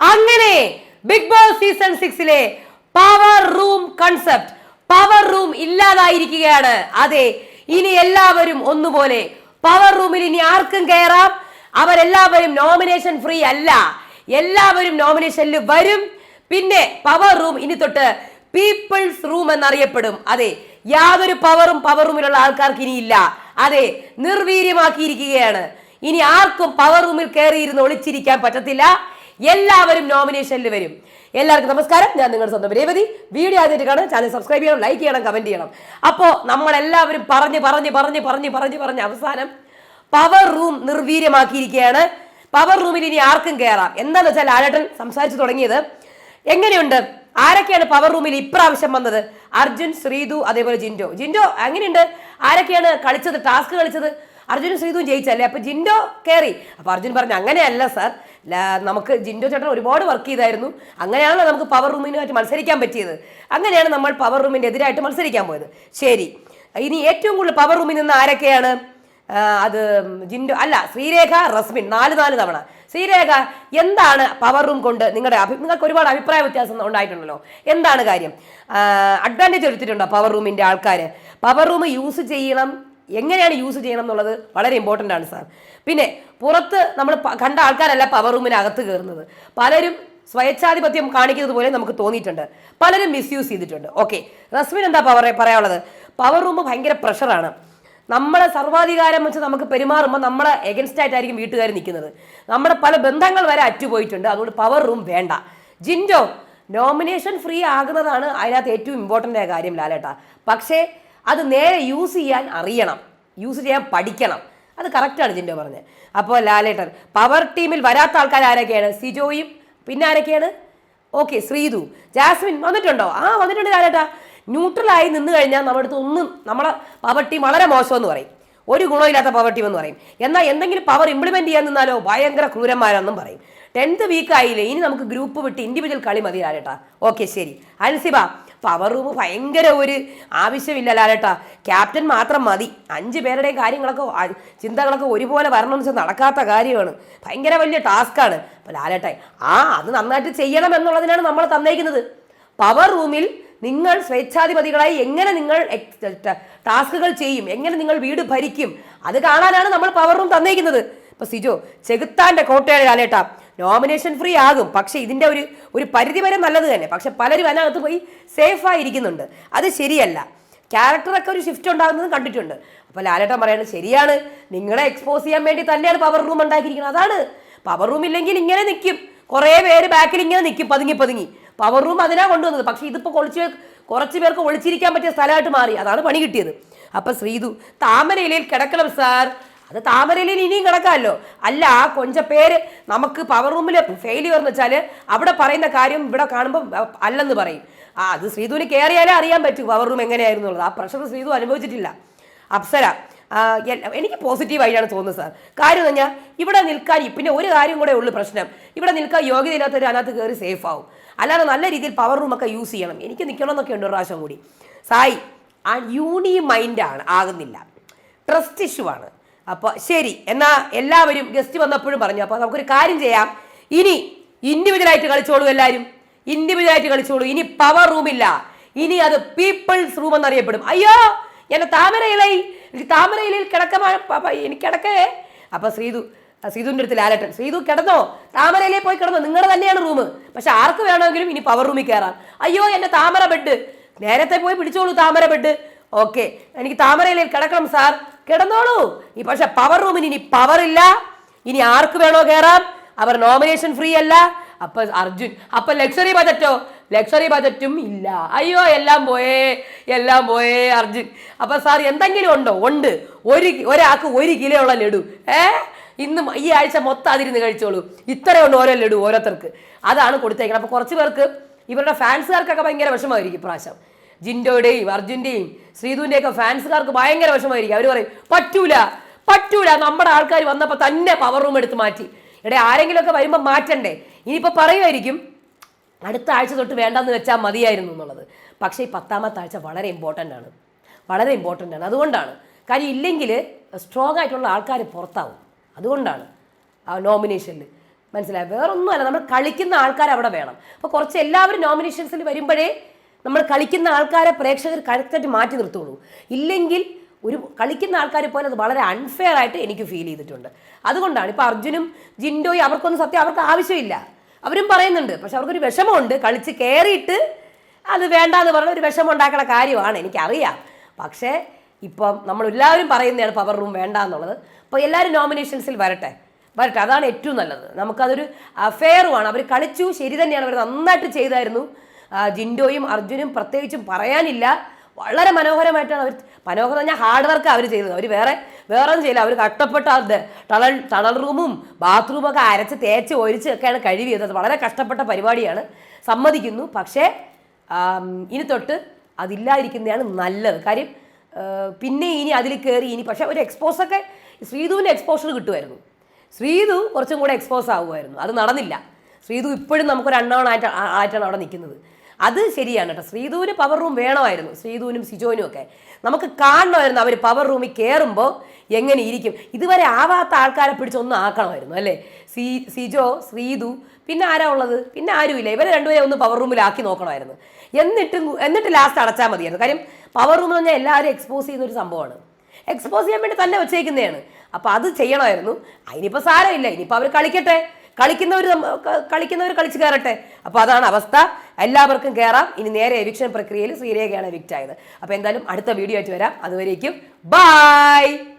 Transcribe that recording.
അങ്ങനെ Bigg Boss season സിക്സിലെ power room concept power room ഇല്ലാതായിരിക്കുകയാണ്. അതെ ഇനി എല്ലാവരും ഒന്നുപോലെ പവർ റൂമിൽ ഇനി ആർക്കും കയറാം അവരെല്ലാവരും നോമിനേഷൻ ഫ്രീ അല്ല. എല്ലാവരും നോമിനേഷനിൽ വരും. പിന്നെ പവർ റൂം ഇനി തൊട്ട് പീപ്പിൾസ് റൂം എന്നറിയപ്പെടും. അതെ യാതൊരു പവറും പവർ റൂമിലുള്ള ആൾക്കാർക്ക് ഇനിയില്ല അതെ നിർവീര്യമാക്കിയിരിക്കുകയാണ്. ഇനി ആർക്കും പവർ റൂമിൽ കയറിയിരുന്ന് ഒളിച്ചിരിക്കാൻ പറ്റത്തില്ല. എല്ലാവരും നോമിനേഷനിൽ വരും. എല്ലാവർക്കും നമസ്കാരം. ഞാൻ നിങ്ങളുടെ സ്വന്തം രേവതി. വീഡിയോ ആദ്യമായിട്ട് കാണാൻ ചാനൽ സബ്സ്ക്രൈബ് ചെയ്യണം ലൈക്ക് ചെയ്യണം കമന്റ് ചെയ്യണം. അപ്പോൾ നമ്മളെല്ലാവരും പറഞ്ഞ് പറഞ്ഞ് പറഞ്ഞ് പറഞ്ഞ് പറഞ്ഞ് പറഞ്ഞ് അവസാനം പവർ റൂം നിർവീര്യമാക്കിയിരിക്കുകയാണ്. പവർ റൂമിൽ ഇനി ആർക്കും കയറാം എന്താണെന്ന് വെച്ചാൽ ആരട്ടൻ സംസാരിച്ചു തുടങ്ങിയത് എങ്ങനെയുണ്ട്? ആരൊക്കെയാണ് പവർ റൂമിൽ ഇപ്രാവശ്യം വന്നത്? അർജുൻ ശ്രീതു അതേപോലെ ജിൻഡോ. ജിൻഡോ അങ്ങനെയുണ്ട് ആരൊക്കെയാണ് കളിച്ചത്? ടാസ്ക് കളിച്ചത്? അർജുനും ശ്രീതുവും ജയിച്ചല്ലേ? അപ്പൊ ജിൻഡോ കയറി അപ്പൊ അർജുൻ പറഞ്ഞു അങ്ങനെയല്ല സാർ. നമുക്ക് ജിൻഡോ ചേട്ടൻ ഒരുപാട് വർക്ക് ചെയ്തായിരുന്നു. അങ്ങനെയാണല്ലോ നമുക്ക് പവർ റൂമിനുമായിട്ട് മത്സരിക്കാൻ പറ്റിയത്. അങ്ങനെയാണ് നമ്മൾ പവർ റൂമിന്റെ എതിരായിട്ട് മത്സരിക്കാൻ പോയത്. ശരി. ഇനി ഏറ്റവും കൂടുതൽ പവർ റൂമിൽ നിന്ന് ആരൊക്കെയാണ്? അത് ജിൻഡോ അല്ല ശ്രീരേഖ റസ്മിൻ നാല് നാല് തവണ. ശ്രീരേഖ എന്താണ് പവർ റൂം കൊണ്ട് നിങ്ങളുടെ അഭി നിങ്ങൾക്ക് ഒരുപാട് അഭിപ്രായ വ്യത്യാസം ഉണ്ടായിട്ടുണ്ടല്ലോ. എന്താണ് കാര്യം? അഡ്വാന്റേജ് എടുത്തിട്ടുണ്ടോ പവർ റൂമിന്റെ ആൾക്കാർ പവർ റൂം യൂസ് ചെയ്യണം എങ്ങനെയാണ് യൂസ് ചെയ്യണം എന്നുള്ളത് വളരെ ഇമ്പോർട്ടന്റ് ആണ് സാർ. പിന്നെ പുറത്ത് നമ്മൾ കണ്ട ആൾക്കാരല്ല പവർ റൂമിനകത്ത് കയറുന്നത് പലരും സ്വയച്ഛാധിപത്യം കാണിക്കുന്നത് പോലെ നമുക്ക് തോന്നിയിട്ടുണ്ട്. പലരും മിസ്യൂസ് ചെയ്തിട്ടുണ്ട്. ഓക്കെ റസ്മിൻ എന്താ പവർ പറയാനുള്ളത്? പവർ റൂം ഭയങ്കര പ്രഷറാണ് നമ്മളെ സർവാധികാരം വെച്ച് നമുക്ക് പെരുമാറുമ്പോൾ നമ്മളെ എഗൻസ്റ്റ് ആയിട്ടായിരിക്കും വീട്ടുകാർ നിൽക്കുന്നത്. നമ്മുടെ പല ബന്ധങ്ങൾ വരെ അറ്റുപോയിട്ടുണ്ട്. അതുകൊണ്ട് പവർ റൂം വേണ്ട. ജിൻഡോ നോമിനേഷൻ ഫ്രീ ആകുന്നതാണ് അതിനകത്ത് ഏറ്റവും ഇമ്പോർട്ടന്റ് ആയ കാര്യം ലാലേട്ടാ. പക്ഷേ അത് നേരെ യൂസ് ചെയ്യാൻ അറിയണം. യൂസ് ചെയ്യാൻ പഠിക്കണം. അത് കറക്റ്റാണ് ജിൻഡോ പറഞ്ഞത്. അപ്പോൾ ലാലേട്ടൻ പവർ ടീമിൽ വരാത്ത ആൾക്കാർ ആരൊക്കെയാണ്? സിജോയും പിന്നെ ആരൊക്കെയാണ്? ഓക്കെ ശ്രീതു ജാസ്മിൻ വന്നിട്ടുണ്ടോ? ആ വന്നിട്ടുണ്ട് ലാലേട്ടാ. ന്യൂട്രലായി നിന്ന് കഴിഞ്ഞാൽ നമ്മുടെ അടുത്ത് ഒന്നും നമ്മളെ പവർ ടീം വളരെ മോശമെന്ന് പറയും. ഒരു ഗുണമില്ലാത്ത പവർ ടീം എന്ന് പറയും. എന്നാൽ എന്തെങ്കിലും പവർ ഇംപ്ലിമെന്റ് ചെയ്യാൻ നിന്നാലോ ഭയങ്കര ക്രൂരന്മാരാണെന്നും പറയും. ടെൻത്ത് വീക്ക് ആയില്ലേ ഇനി നമുക്ക് ഗ്രൂപ്പ് വിട്ട് ഇൻഡിവിജ്വൽ കളി മതി ലാലേട്ടാ. ഓക്കെ ശരി. അൻസിബ പവർ റൂം ഭയങ്കര ഒരു ആവശ്യമില്ല ലാലേട്ടാ. ക്യാപ്റ്റൻ മാത്രം മതി. അഞ്ച് പേരുടെയും കാര്യങ്ങളൊക്കെ ചിന്തകളൊക്കെ ഒരുപോലെ വരണമെന്ന് വെച്ചാൽ നടക്കാത്ത കാര്യമാണ്. ഭയങ്കര വലിയ ടാസ്ക്കാണ് അപ്പോൾ ലാലേട്ടാ ആ അത് നന്നായിട്ട് ചെയ്യണം എന്നുള്ളതിനാണ് നമ്മൾ തന്നേക്കുന്നത് പവർ റൂമിൽ നിങ്ങൾ സ്വേച്ഛാധിപതികളായി എങ്ങനെ നിങ്ങൾ ടാസ്കുകൾ ചെയ്യും എങ്ങനെ നിങ്ങൾ വീട് ഭരിക്കും അത് കാണാനാണ് നമ്മൾ പവർ റൂം തന്നേക്കുന്നത് ഇപ്പൊ സിജോ ചെകുത്താന്റെ കോട്ടയുടെ കാലേട്ടാ നോമിനേഷൻ ഫ്രീ ആകും. പക്ഷെ ഇതിന്റെ ഒരു ഒരു പരിധി വരെ നല്ലത് തന്നെ. പക്ഷെ പലരും അതിനകത്ത് പോയി സേഫായി ഇരിക്കുന്നുണ്ട് അത് ശരിയല്ല. ക്യാരക്ടറൊക്കെ ഒരു ഷിഫ്റ്റ് ഉണ്ടാകുന്നത് കണ്ടിട്ടുണ്ട്. അപ്പോൾ ലാലേട്ടൻ പറയുന്നത് ശരിയാണ്. നിങ്ങളെ എക്സ്പോസ് ചെയ്യാൻ വേണ്ടി തന്നെയാണ് പവർ റൂം ഉണ്ടാക്കിയിരിക്കുന്നത്. അതാണ്. പവർ റൂം ഇല്ലെങ്കിൽ ഇങ്ങനെ നിൽക്കും കുറേ പേര് ബാക്കിൽ ഇങ്ങനെ നിൽക്കും പതുങ്ങി പതുങ്ങി. പവർ റൂം അതിനാ കൊണ്ടുവന്നത്. പക്ഷേ ഇതിപ്പോൾ ഒളിച്ച് കുറച്ച് പേർക്ക് ഒളിച്ചിരിക്കാൻ പറ്റിയ സ്ഥലമായിട്ട് മാറി. അതാണ് പണി കിട്ടിയത്. അപ്പം ശ്രീതു താമരയിലയിൽ കിടക്കണം സാർ അത് താമരയിൽ ഇനിയും കിടക്കാമല്ലോ. അല്ല ആ പേര് നമുക്ക് പവർ റൂമിൽ ഫെയിലിയർ എന്ന് വെച്ചാൽ അവിടെ പറയുന്ന കാര്യം ഇവിടെ കാണുമ്പോൾ അല്ലെന്ന് പറയും. ആ അത് ശ്രീതുവിന് കയറിയാലേ അറിയാൻ പറ്റും പവർ റൂം എങ്ങനെയായിരുന്നു ആ പ്രഷർ ശ്രീധു അനുഭവിച്ചിട്ടില്ല. അപ്സര എനിക്ക് പോസിറ്റീവ് ആയിട്ടാണ് തോന്നുന്നത് സാർ കാര്യം എന്ന് പറഞ്ഞാൽ ഇവിടെ നിൽക്കാൻ പിന്നെ ഒരു കാര്യം കൂടെ ഉള്ളു പ്രശ്നം. ഇവിടെ നിൽക്കാൻ യോഗ്യതയില്ലാത്തൊരു അതിനകത്ത് കയറി സേഫ് ആവും. അല്ലാതെ നല്ല രീതിയിൽ പവർ റൂമൊക്കെ യൂസ് ചെയ്യണം. എനിക്ക് നിൽക്കണമെന്നൊക്കെ ഉണ്ട് ഒരു പ്രാവശ്യം കൂടി. സായി ആ യൂണി മൈൻഡാണ് ആകുന്നില്ല. ട്രസ്റ്റ് ഇഷ്യൂ ആണ്. അപ്പോൾ ശരി എന്നാൽ എല്ലാവരും ഗസ്റ്റ് വന്നപ്പോഴും പറഞ്ഞു. അപ്പോൾ നമുക്കൊരു കാര്യം ചെയ്യാം. ഇനി ഇൻഡിവിജ്വലായിട്ട് കളിച്ചോളൂ എല്ലാവരും ഇൻഡിവിജ്വലായിട്ട് കളിച്ചോളൂ. ഇനി പവർ റൂമില്ല ഇനി അത് പീപ്പിൾസ് റൂം എന്നറിയപ്പെടും. അയ്യോ എന്നെ താമരയിലായി എനിക്ക് ഇലയിൽ കിടക്കമാ എനിക്ക് കിടക്കേ. അപ്പോൾ ശ്രീതു ശ്രീതുവിന്റെ അടുത്ത് ലാലട്ടൻ ശ്രീതു കിടന്നോ? താമര ഇലയിൽ പോയി കിടന്നോ? നിങ്ങളുടെ തന്നെയാണ് റൂം പക്ഷെ ആർക്ക് വേണമെങ്കിലും ഇനി പവർ റൂമിൽ കയറാം അയ്യോ എന്റെ താമര ബെഡ് നേരത്തെ പോയി പിടിച്ചോളൂ താമര ബെഡ് ഓക്കെ എനിക്ക് താമര ഇലയിൽ കിടക്കണം സാർ കിടന്നോളൂ. ഈ പക്ഷെ പവർ റൂമിന് ഇനി പവർ ഇല്ല. ഇനി ആർക്ക് വേണോ കയറാം അവർ നോമിനേഷൻ ഫ്രീ അല്ല. അപ്പൊ അർജുൻ അപ്പൊ ലക്ഷറി ബജറ്റോ ലക്ഷറി ബജറ്റും ഇല്ല. അയ്യോ എല്ലാം പോയേ എല്ലാം പോയേ അർജുൻ. അപ്പൊ സാർ എന്തെങ്കിലും ഉണ്ടോ? ഉണ്ട്. ഒരു ഒരാൾക്ക് ഒരു കിലോ ഉള്ള ലഡു. ഏ? ഇന്ന് ഈ ആഴ്ച മൊത്തം അതിരുന്ന് കഴിച്ചോളൂ. ഇത്രയുണ്ട് ഓരോ ലഡു ഓരോരുത്തർക്ക്. അതാണ് കൊടുത്തേക്കുന്നത് അപ്പൊ കുറച്ച് പേർക്ക് ഇവരുടെ ഫാൻസുകാർക്കൊക്കെ ഭയങ്കര വിഷമമായിരിക്കും ഇപ്രാവശ്യം. ജിൻഡോയുടെയും അർജുന്റെയും ശ്രീധുവിന്റെ ഒക്കെ ഫാൻസുകാർക്ക് ഭയങ്കര വിഷമമായിരിക്കും. അവർ പറയും പറ്റൂല പറ്റൂല നമ്മുടെ ആൾക്കാർ വന്നപ്പോൾ തന്നെ പവർ റൂം എടുത്ത് മാറ്റി. ഇവിടെ ആരെങ്കിലുമൊക്കെ വരുമ്പോൾ മാറ്റണ്ടേ? ഇനിയിപ്പോൾ പറയുമായിരിക്കും അടുത്ത ആഴ്ച തൊട്ട് വേണ്ടെന്ന് വെച്ചാൽ മതിയായിരുന്നു എന്നുള്ളത്. പക്ഷേ ഈ പത്താമത്തെ ആഴ്ച വളരെ ഇമ്പോർട്ടന്റ് ആണ്. വളരെ ഇമ്പോർട്ടന്റ് ആണ്. അതുകൊണ്ടാണ്. കാര്യം ഇല്ലെങ്കിൽ സ്ട്രോങ് ആയിട്ടുള്ള ആൾക്കാർ പുറത്താവും. അതുകൊണ്ടാണ് ആ നോമിനേഷനിൽ മനസ്സിലായി? വേറൊന്നുമല്ല നമ്മൾ കളിക്കുന്ന ആൾക്കാർ അവിടെ വേണം. അപ്പോൾ കുറച്ച് എല്ലാവരും നോമിനേഷൻസിൽ വരുമ്പോഴേ നമ്മൾ കളിക്കുന്ന ആൾക്കാരെ പ്രേക്ഷകർ കറക്റ്റായിട്ട് മാറ്റി നിർത്തുള്ളൂ. ഇല്ലെങ്കിൽ ഒരു കളിക്കുന്ന ആൾക്കാരെ പോലെ അത് വളരെ അൺഫെയർ ആയിട്ട് എനിക്ക് ഫീൽ ചെയ്തിട്ടുണ്ട്. അതുകൊണ്ടാണ് ഇപ്പോൾ അർജുനും ജിൻഡോയും അവർക്കൊന്നും സത്യം അവർക്ക് ആവശ്യമില്ല. അവരും പറയുന്നുണ്ട്. പക്ഷെ അവർക്കൊരു വിഷമമുണ്ട്. കളിച്ച് കയറിയിട്ട് അത് വേണ്ടാന്ന് പറഞ്ഞ ഒരു വിഷമം ഉണ്ടാക്കുന്ന കാര്യമാണ് എനിക്കറിയാം. പക്ഷേ ഇപ്പം നമ്മൾ എല്ലാവരും പറയുന്നതാണ് പവർ റൂം വേണ്ട എന്നുള്ളത് അപ്പോൾ എല്ലാവരും നോമിനേഷൻസിൽ വരട്ടെ. വരട്ടെ. അതാണ് ഏറ്റവും നല്ലത്. നമുക്കതൊരു ഫെയറുമാണ് അവർ കളിച്ചു ശരി തന്നെയാണ്. അവർ നന്നായിട്ട് ചെയ്തായിരുന്നു. ജിൻഡോയും അർജുനും പ്രത്യേകിച്ചും പറയാനില്ല. വളരെ മനോഹരമായിട്ടാണ് അവർ മനോഹരം പറഞ്ഞാൽ ഹാർഡ് വർക്ക് അവർ ചെയ്തത്. അവർ വേറെ വേറെ ഒന്നും ചെയ്യില്ല. അവർ കഷ്ടപ്പെട്ട ടണൽ ടണൽ റൂമും ബാത്റൂമൊക്കെ അരച്ച് തേച്ച് ഒഴിച്ച് ഒക്കെയാണ് കഴിവിയത് വളരെ കഷ്ടപ്പെട്ട പരിപാടിയാണ്. സമ്മതിക്കുന്നു. പക്ഷേ ഇനി തൊട്ട് അതില്ലാതിരിക്കുന്നതാണ് നല്ലത്. കാര്യം പിന്നെ ഇനി അതിൽ കയറി ഇനി പക്ഷേ ഒരു എക്സ്പോസൊക്കെ ശ്രീധുവിന്റെ എക്സ്പോഷർ കിട്ടുമായിരുന്നു. ശ്രീധു കുറച്ചും കൂടെ എക്സ്പോസ് ആവുമായിരുന്നു. അത് നടന്നില്ല. ശ്രീധു ഇപ്പോഴും നമുക്കൊരു അണ്ണവണായിട്ട് ആയിട്ടാണ് അവിടെ നിൽക്കുന്നത്. അത് ശരിയാണ് കേട്ടോ. ശ്രീധുവിന് പവർ റൂം വേണമായിരുന്നു. ശ്രീധുവിനും സിജോനും ഒക്കെ. നമുക്ക് കാണണമായിരുന്നു അവർ പവർ റൂമിൽ കയറുമ്പോൾ എങ്ങനെ ഇരിക്കും. ഇതുവരെ ആവാത്ത ആൾക്കാരെ പിടിച്ചൊന്നും ആക്കണമായിരുന്നു അല്ലേ? സി സിജോ ശ്രീധു പിന്നെ ആരാ ഉള്ളത്? പിന്നെ ആരുമില്ല. ഇവരെ രണ്ടുപേരെ ഒന്ന് പവർ റൂമിലാക്കി നോക്കണമായിരുന്നു. എന്നിട്ടും എന്നിട്ട് ലാസ്റ്റ് അടച്ചാൽ മതിയായിരുന്നു. കാര്യം പവർ റൂം എന്ന് പറഞ്ഞാൽ എല്ലാവരും എക്സ്പോസ് ചെയ്യുന്ന ഒരു സംഭവമാണ്. എക്സ്പോസ് ചെയ്യാൻ വേണ്ടി തന്നെ വെച്ചേക്കുന്നതാണ്. അപ്പോൾ അത് ചെയ്യണമായിരുന്നു. അതിനിപ്പോൾ സാരമില്ല. ഇനിയിപ്പോൾ അവർ കളിക്കട്ടെ. കളിക്കുന്നവർ കളിക്കുന്നവർ കളിച്ച് കയറട്ടെ അപ്പോൾ അതാണ് അവസ്ഥ. എല്ലാവർക്കും കയറാം ഇനി നേരെ എവിക്ഷൻ പ്രക്രിയയിൽ ശ്രീരേഖയാണ് എവിക്റ്റ് ആയത്. അപ്പോൾ എന്തായാലും അടുത്ത വീഡിയോ ആയിട്ട് വരാം. അതുവരേക്കും ബായ്